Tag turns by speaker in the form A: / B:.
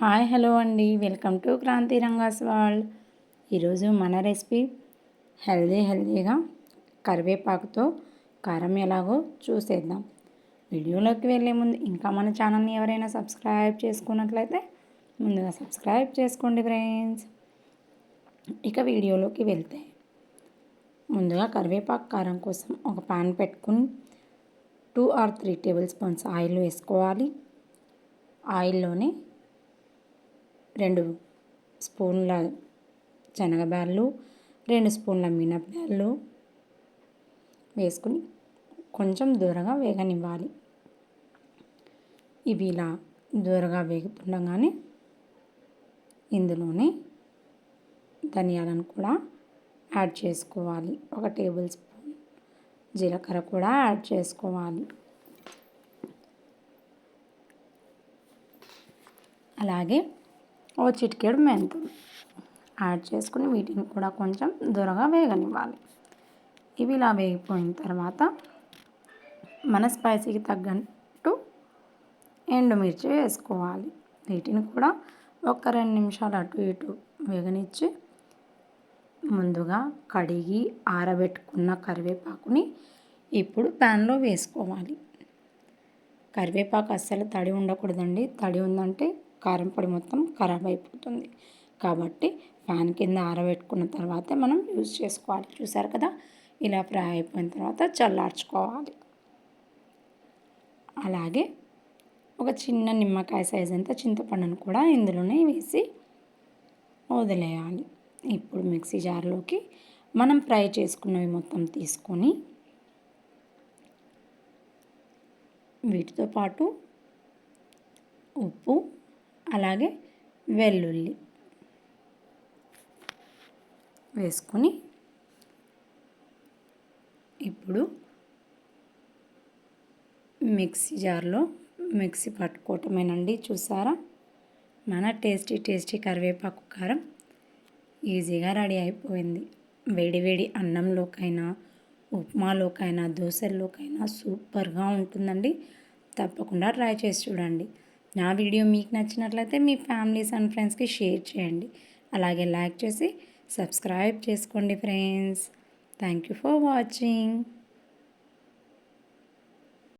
A: Hi hello అండి. Welcome to Kranti Ranga's world ఈరోజు మన రెసిపీ హెల్దీ హెల్దీగా కరివేపాకుతో కారం ఎలాగో చూసేద్దాం. వీడియోలోకి వెళ్ళే ముందు ఇంకా మన ఛానల్ని ఎవరైనా సబ్స్క్రైబ్ చేసుకున్నట్లయితే ముందుగా సబ్స్క్రైబ్ చేసుకోండి ఫ్రెండ్స్. ఇక వీడియోలోకి వెళ్తే ముందుగా కరివేపాకు కారం కోసం ఒక పాన్ పెట్టుకుని two or three tablespoons oil వేసుకోవాలి. ఆయిల్లోనే రెండు స్పూన్ల శనగబ్యాళ్ళు రెండు స్పూన్ల మినప్యాళ్ళు వేసుకుని కొంచెం దూరగా వేగనివ్వాలి. ఇవి ఇలా దూరగా వేగుతుండగానే ఇందులోనే ధనియాలను కూడా యాడ్ చేసుకోవాలి. ఒక టేబుల్ స్పూన్ జీలకర్ర కూడా యాడ్ చేసుకోవాలి. అలాగే ఓ చిటికెడు మెంతులు. యాడ్ చేసుకుని వీటిని కూడా కొంచెం దొరగా వేగనివ్వాలి. ఇవి ఇలా వేగిపోయిన తర్వాత మన స్పైసీకి తగ్గట్టు ఎండుమిర్చి వేసుకోవాలి. వీటిని కూడా ఒక రెండు నిమిషాలు అటు ఇటు వేగనిచ్చి ముందుగా కడిగి ఆరబెట్టుకున్న కరివేపాకుని ఇప్పుడు ప్యాన్లో వేసుకోవాలి. కరివేపాకు అస్సలు తడి ఉండకూడదండి. తడి ఉందంటే కారం పొడి మొత్తం ఖరాబ్ అయిపోతుంది. కాబట్టి ఫ్యాన్ కింద ఆరబెట్టుకున్న తర్వాతే మనం యూజ్ చేసుకోవాలి. చూసారు కదా? ఇలా ఫ్రై అయిపోయిన తర్వాత చల్లార్చుకోవాలి. అలాగే ఒక చిన్న నిమ్మకాయ సైజ్ అంత చింతపండును కూడా ఇందులోనే వేసి వదిలేయాలి. ఇప్పుడు మిక్సీ జార్లోకి మనం ఫ్రై చేసుకున్నవి మొత్తం తీసుకొని వీటితో పాటు ఉప్పు అలాగే వెల్లుల్లి వేసుకొని ఇప్పుడు మిక్సీ జార్లో మిక్సీ పట్టుకోవటమేనండి చూసారా? మన టేస్టీ టేస్టీ కరివేపాకు కారం ఈజీగా రెడీ అయిపోయింది. వేడి వేడి అన్నంలోకైనా ఉప్మాలోకైనా దోశల్లోకైనా సూపర్గా ఉంటుందండి. తప్పకుండా ట్రై చేసి చూడండి. నా వీడియో మీకు నచ్చినట్లయితే మీ ఫ్యామిలీస్ అండ్ ఫ్రెండ్స్కి షేర్ చేయండి. అలాగే లైక్ చేసి సబ్స్క్రైబ్ చేసుకోండి friends. Thank you for watching.